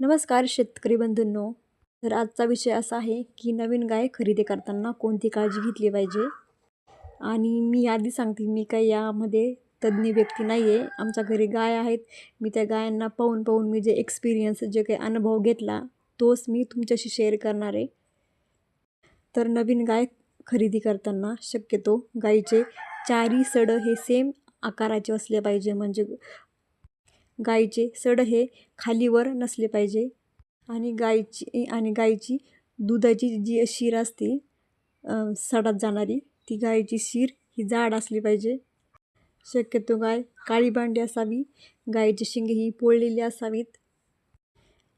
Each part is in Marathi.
नमस्कार शेतकरी बंधूंनो. तर आजचा विषय असा आहे की नवीन गाय खरेदी करताना कोणती काळजी घेतली पाहिजे? आणि मी आधी सांगते मी काही यामध्ये तज्ज्ञ व्यक्ती नाही आहे आमच्या घरी गाय आहेत. मी त्या गायांना पाहून पाहून मी जे एक्सपिरियन्स जे काही अनुभव घेतला तोच मी तुमच्याशी शेअर करणार आहे. तर नवीन गाय खरेदी करताना शक्यतो गाईचे चारी सडं हे सेम आकाराचे असले पाहिजे. म्हणजे गाईचे सड हे खालीवर नसले पाहिजे. आणि गाईची आणि गाईची दुधाची जी शीर असते सडात जाणारी ती गाईची शीर ही जाड असली पाहिजे. शक्यतो गाय काळी भांडी असावी गाईची शिंगे ही पोळलेली असावीत.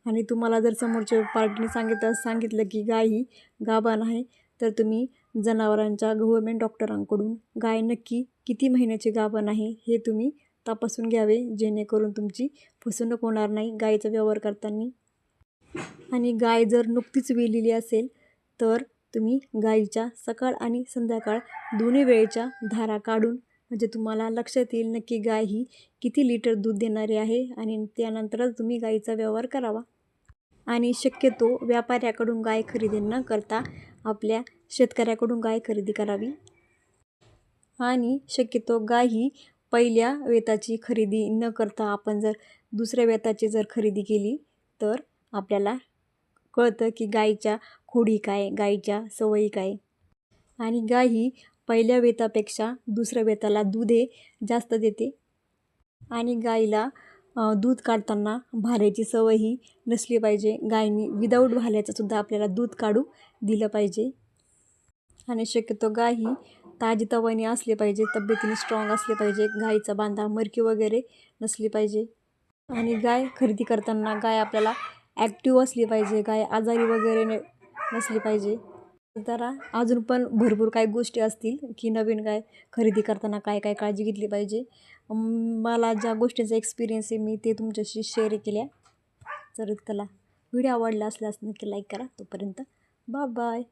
आणि तुम्हाला जर समोरच्या पार्टीने सांगितलं सांगितलं की गाय ही गाभण आहे तर तुम्ही जनावरांच्या गव्हर्मेंट डॉक्टरांकडून गाय नक्की किती महिन्याचे गाभण आहे हे तुम्ही तपासून घ्यावे जेणेकरून तुमची फसवणूक होणार नाही गायीचा व्यवहार करताना. आणि गाय जर नुकतीच वेलेली असेल तर तुम्ही गायीच्या सकाळ आणि संध्याकाळ दोन्ही वेळेच्या धारा काढून म्हणजे तुम्हाला लक्षात येईल नक्की गाय ही किती लिटर दूध देणारी आहे आणि त्यानंतरच तुम्ही गायीचा व्यवहार करावा. आणि शक्यतो व्यापाऱ्याकडून गाय खरेदी न करता आपल्या शेतकऱ्याकडून गाय खरेदी करावी. आणि शक्यतो गाय ही पहिल्या वेताची खरेदी न करता आपण जर दुसऱ्या वेताची जर खरेदी केली तर आपल्याला कळतं की गाईच्या खोडी काय गाईच्या सवयी काय. आणि गाय ही पहिल्या वेतापेक्षा दुसऱ्या वेताला दूध हे जास्त देते. आणि गाईला दूध काढताना भाल्याची सवय ही नसली पाहिजे. गायनी विदाऊट भाल्याचंसुद्धा आपल्याला दूध काढू दिलं पाहिजे. आणि शक्यतो गाय ही ताजी तवानी असली पाहिजे तब्येतीने स्ट्रॉंग असले पाहिजे गायीचा बांधा मरकी वगैरे नसली पाहिजे. आणि गाय खरेदी करताना गाय आपल्याला ॲक्टिव्ह असली पाहिजे गाय आजारी वगैरे न नसली पाहिजे. जरा अजून पण भरपूर काही गोष्टी असतील की नवीन गाय खरेदी करताना काय काय काळजी घेतली पाहिजे. मला ज्या गोष्टींचा एक्सपिरियन्स आहे मी ते तुमच्याशी शेअर केल्या. तर त्याला व्हिडिओ आवडला असल्यास नक्की लाईक करा. तोपर्यंत बाय बाय